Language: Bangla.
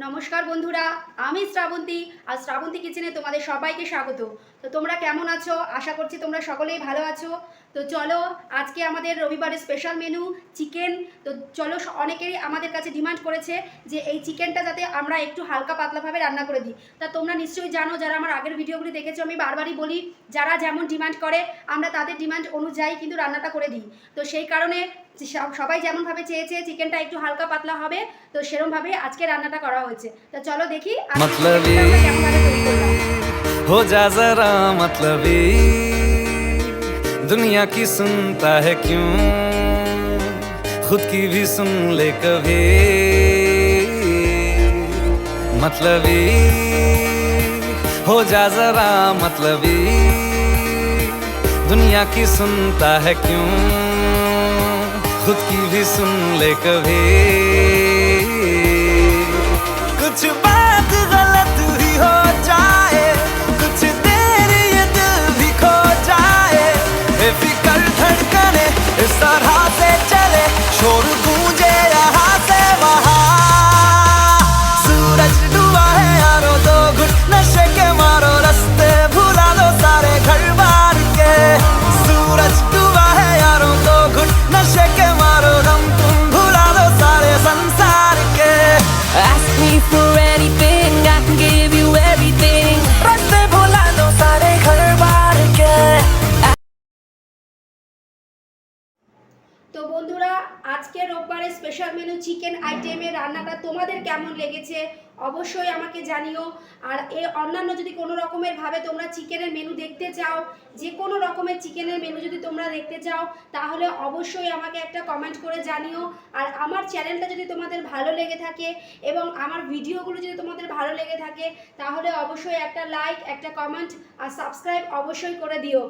নমস্কার বন্ধুরা, আমি শ্রাবন্তী আর শ্রাবন্তী কিচেনে তোমাদের সবাইকে স্বাগত। তো তোমরা কেমন আছো? আশা করছি তোমরা সকলেই ভালো আছো। তো চলো, আজকে আমাদের রবিবারের স্পেশাল মেনু চিকেন তো চলো অনেকেরই আমাদের কাছে ডিমান্ড করেছে যে এই চিকেনটা যাতে আমরা একটু হালকা পাতলাভাবে রান্না করে দিই। তা তোমরা নিশ্চয়ই জানো, যারা আমার আগের ভিডিওগুলি দেখেছ, আমি বারবারই বলি, যারা যেমন ডিমান্ড করে, আমরা তাদের ডিমান্ড অনুযায়ী কিন্তু রান্নাটা করে দিই। তো সেই কারণে সবাই যেমনভাবে চেয়েছে চিকেনটা একটু হালকা পাতলা হবে তো সেরমভাবে আজকে রান্নাটা করা হয়েছে তো চলো দেখি আজকে मतलबी চিকেনটা আমরা কেমনভাবে তৈরি করলাম। हो जा जरा मतलबी दुनिया की सुनता है क्यों खुद की भी सुन ले कभी मतलबी हो जा जरा मतलबी दुनिया की सुनता है क्यों खुद की भी सुन ले कभी। कुछ बात गलत भी हो जाए, कुछ देर ये दिल भी खो जाए। बेफिक्र धड़कने, इस तरह से चले, शोर তো বন্ধুরা, আজকে রোববারের স্পেশাল মেনু চিকেন আইটেমের রান্নাটা তোমাদের কেমন লেগেছে অবশ্যই আমাকে জানিও। আর এ অন্যান্য যদি কোনো রকমের ভাবে তোমরা চিকেনের মেনু দেখতে চাও, যে কোনো রকমের চিকেনের মেনু যদি তোমরা দেখতে চাও, তাহলে অবশ্যই আমাকে একটা কমেন্ট করে জানিও। আর আমার চ্যানেলটা যদি তোমাদের ভালো লেগে থাকে এবং আমার ভিডিওগুলো যদি তোমাদের ভালো লেগে থাকে, তাহলে অবশ্যই একটা লাইক একটা কমেন্ট আর সাবস্ক্রাইব অবশ্যই করে দিও।